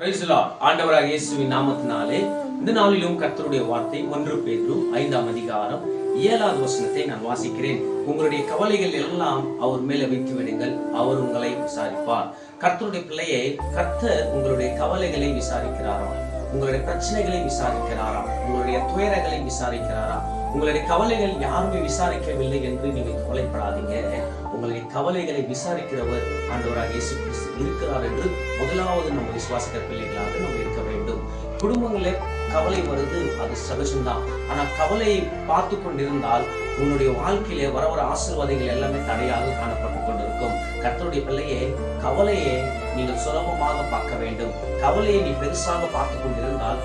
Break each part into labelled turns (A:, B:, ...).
A: Praise ஆண்டவராக இயேசுவின் நாமத்தினாலே இந்த நாளிலும் கர்த்தருடைய வார்த்தை ஒன்று பேரு ஐந்தாம் அதிகாரம் ஏழாவது வசனத்தை நான் வாசிக்கிறேன். உங்களுடைய கவலைகள் எல்லாம் அவர் மேல வைத்து விடுங்கள். அவர் உங்களை விசாரிப்பார். கர்த்தருடைய பிள்ளையை கர்த்தர் உங்களுடைய கவலைகளை விசாரிக்கிறாராம். உங்களுடைய பிரச்சனைகளை விசாரிக்கிறாராம். உங்களுடைய துயரங்களை விசாரிக்கிறாராம். உங்களுடைய கவலைகள் யாருமே விசாரிக்கவில்லை என்று நீங்கள் கவலைப்படாதீங்க. உங்களுடைய கவலைகளை விசாரிக்கிறவர் ஆண்டவராக இயேசு கிறிஸ்து இருக்கிறார் என்று முதலாவது நம்ம விசுவாசிக்கிற பிள்ளைகளாக நம்ம இருக்க வேண்டும். குடும்பங்களில் கவலை வருது அது சகஜம்தான். ஆனா கவலையை பார்த்து கொண்டிருந்தால் உன்னுடைய வாழ்க்கையில வர வர ஆசீர்வாதங்கள் எல்லாமே தடையாக காணப்பட்டு கொண்டிருக்கும். கர்த்தருடைய பிள்ளையே கவலையை நீங்கள் சுலபமாக பார்க்க வேண்டும். கவலையை நீ பெருசாக பார்த்து கொண்டிருந்தால்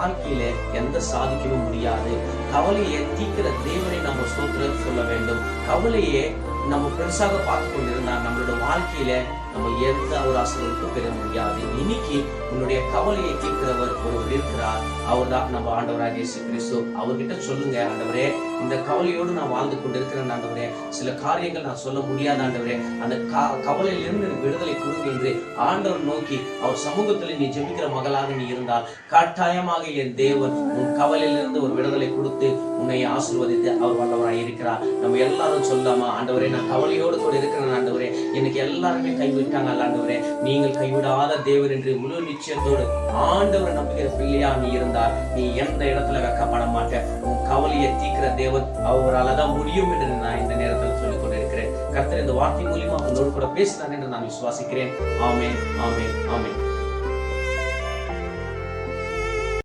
A: வாழ்க்கையில எந்த சாதிக்கவும் முடியாது. கவலையை தீக்கிற தேவனை நம்ம ஸ்தோத்திரம் சொல்ல வேண்டும். கவலையை நம்ம பெருசாக பார்த்து கொண்டிருந்தா நம்மளோட வாழ்க்கையில நம்ம எந்த ஒரு ஆசிரியருக்கும் பெற முடியாது. இன்னைக்கு உன்னுடைய கவலையை தீர்க்கிறவர் ஒருவர் இருக்கிறார். அவர் தான் நம்ம ஆண்டவராக இயேசு கிறிஸ்து அவர்கிட்ட சொல்லுங்க ஆண்டவரே இந்த கவலையோடு நான் வாழ்ந்து கொண்டிருக்கிறேன் ஆண்டவரே. சில காரியங்கள் நான் சொல்ல முடியாத ஆண்டவரே. அந்த கவலையிலிருந்து எனக்கு விடுதலை கொடுங்க என்று ஆண்டவர் நோக்கி அவர் சமூகத்தில் நீ ஜெபிக்கிற மகளாக நீ இருந்தால் கட்டாயமாக என் தேவன் உன் கவலையிலிருந்து ஒரு விடுதலை கொடுத்து உன்னை ஆசீர்வதித்து அவர் வல்லவராக இருக்கிறார். நம்ம எல்லாரும் சொல்லாமா ஆண்டவரே நான் கவலையோடு கூட இருக்கிறேன் ஆண்டவரே. எனக்கு எல்லாருமே கைவிட்டாங்க ஆண்டவரே நீங்கள் கைவிடாத தேவன் என்று முழு நிச்சயத்தோடு ஆண்டவர் நம்புகிற பிள்ளையா நீ இருந்தால் நீ எந்த இடத்துல வெக்கப்பட மாட்டேன் உன் கவலையை தீக்கிற தேவன் அவரால் தான் முடியும் என்று நான் இந்த நேரத்தில் சொல்லிக் கொண்டிருக்கிறேன். கர்த்தர் இந்த வார்த்தை மூலியமா உங்களோடு கூட பேசினான் என்று நான் விசுவாசிக்கிறேன். ஆமே ஆமே ஆமே